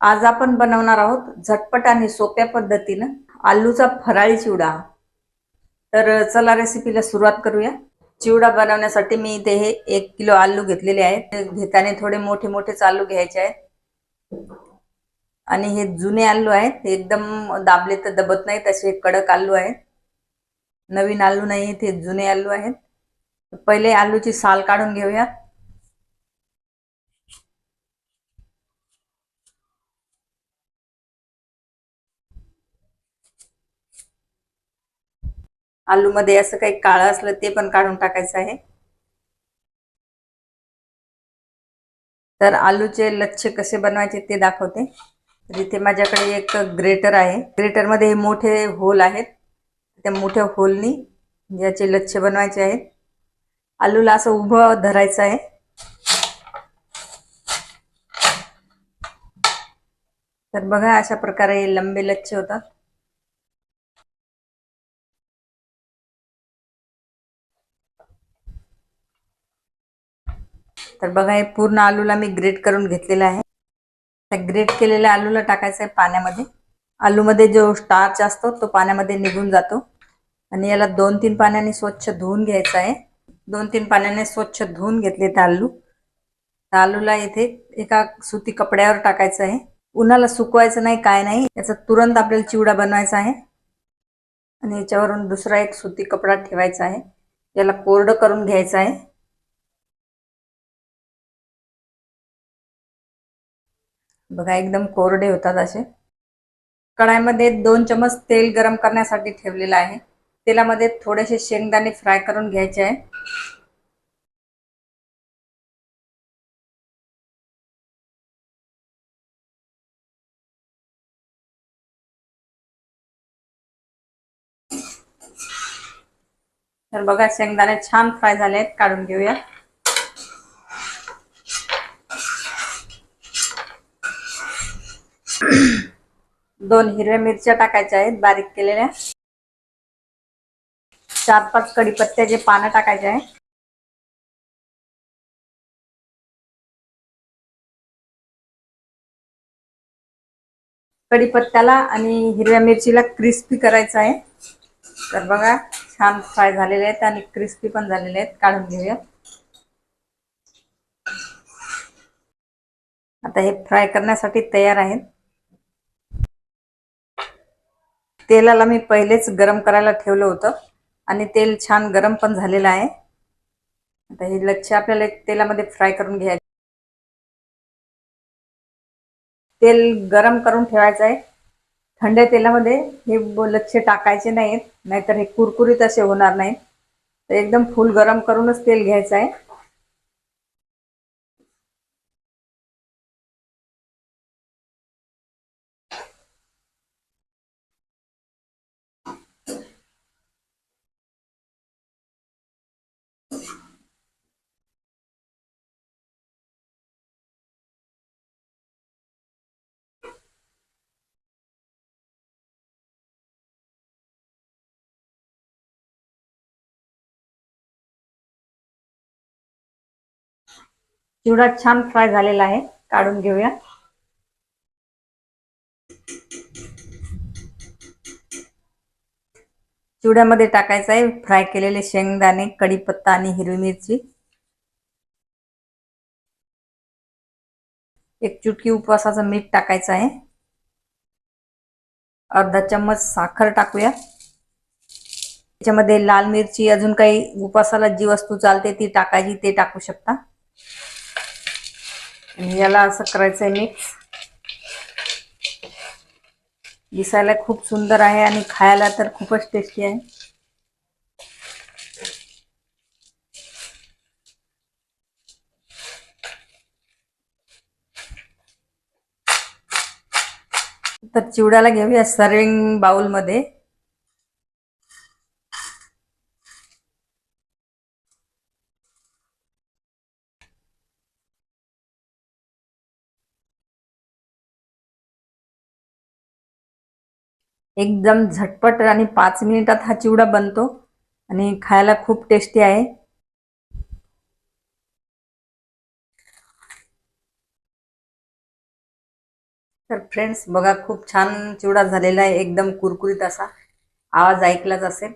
आज आपण बनवणार आहोत झटपट आणि सोप्या पद्धतीनं आलूचा फराळी चिवडा. तर चला रेसिपीला सुरुवात करूया. चिवडा बनवण्यासाठी मी इथे हे एक किलो आलू घेतलेले आहेत. ते घेताना थोडे मोठे मोठेच आलू घ्यायचे आहेत. आणि हे जुने आलू आहेत. हे एकदम दाबले तर दबत नाहीत असे कडक आलू आहेत. नवीन आलू नाही ते जुने आलू आहेत. पहिले आलूची साल काढून घेऊया. आलू मध्ये असं काही काळं असलं ते पण काढून टाकायचं आहे. तर आलूचे लच्छे कसे बनवायचे ते दाखवते. तर इथे माझ्याकडे एक ग्रेटर आहे. ग्रेटरमध्ये हे मोठे होल आहेत. त्या मोठ्या होलनी याचे लच्छे बनवायचे आहेत. आलूला असं उभं धरायचं आहे. तर बघा अशा प्रकारे लंबे लच्छे होतात. तर बघा हे पूर्ण आलूला मी ग्रेट करून घेतलेला आहे. त्या ग्रेट केलेल्या आलूला टाकायचं आहे पाण्यामध्ये. आलूमध्ये जो स्टार्च असतो तो पाण्यामध्ये निघून जातो. आणि याला दोन तीन पाण्याने स्वच्छ धुवून घ्यायचं आहे. दोन तीन पाण्याने स्वच्छ धुवून घेतले ते आलू. त्या आलूला इथे एका सुती कपड्यावर टाकायचं आहे. उन्हाला सुकवायचं नाही काय नाही. याचा तुरंत आपल्याला चिवडा बनवायचा आहे. आणि याच्यावरून दुसरा एक सुती कपडा ठेवायचा आहे. याला कोरडं करून घ्यायचं आहे. बघा एकदम कोरडे होतात असे. कढाईमध्ये दोन चमच तेल गरम करण्यासाठी ठेवलेलं आहे. तेलामध्ये थोडेसे शेंगदाणे फ्राय करून घ्यायचे आहे. तर बघा शेंगदाणे छान फ्राय झाले आहेत काढून घेऊया. दोन हिरव्या मिरच्या टाकायच्या आहेत बारीक केलेल्या. चार पाच कडीपत्त्याचे पानं टाकायचे आहे. कडीपत्त्याला आणि हिरव्या मिरचीला क्रिस्पी करायचं आहे. तर बघा छान फ्राय झालेले आहेत आणि क्रिस्पी पण झालेले आहेत. काढून घेऊया. आता हे फ्राय करण्यासाठी तयार आहेत. तेलाला मी पहिलेच गरम करायला ठेवलं होतं. आणि तेल छान गरम पण झालेलं आहे. आता हे लच्छे आपल्याला तेलामध्ये फ्राय करून घ्यायचे. तेल गरम करून ठेवायचं आहे. थंड तेलामध्ये हे लच्छे टाकायचे नाहीत. नाहीतर हे कुरकुरीत असे होणार नाहीत. तर एकदम फुल गरम करूनच तेल घ्यायचं आहे. चिवडा छान फ्राय झालेला आहे. काढून घेऊया. चिवड्यामध्ये टाकायचं आहे. फ्राय केलेले शेंगदाणे कढीपत्ता आणि हिरवी मिरची. एक चुटकी उपवासाचं मीठ टाकायचं आहे. अर्धा चम्मच साखर टाकूया. त्याच्यामध्ये लाल मिरची अजून काही उपवासाला जी वस्तू चालते ती टाकायची ते टाकू शकता. आणि याला असं करायचंय मिक्स दिसायला खूप सुंदर आहे आणि खायला तर खूपच टेस्टी आहे. तर चिवड्याला घेऊया सर्विंग बाउलमध्ये एकदम झटपट आणि पाच मिनिटात हा चिवडा बनतो आणि खायला खूप टेस्टी आहे. तर फ्रेंड्स बघा खूप छान चिवडा झालेला आहे. एकदम कुरकुरीत असा आवाज ऐकलाच असेल.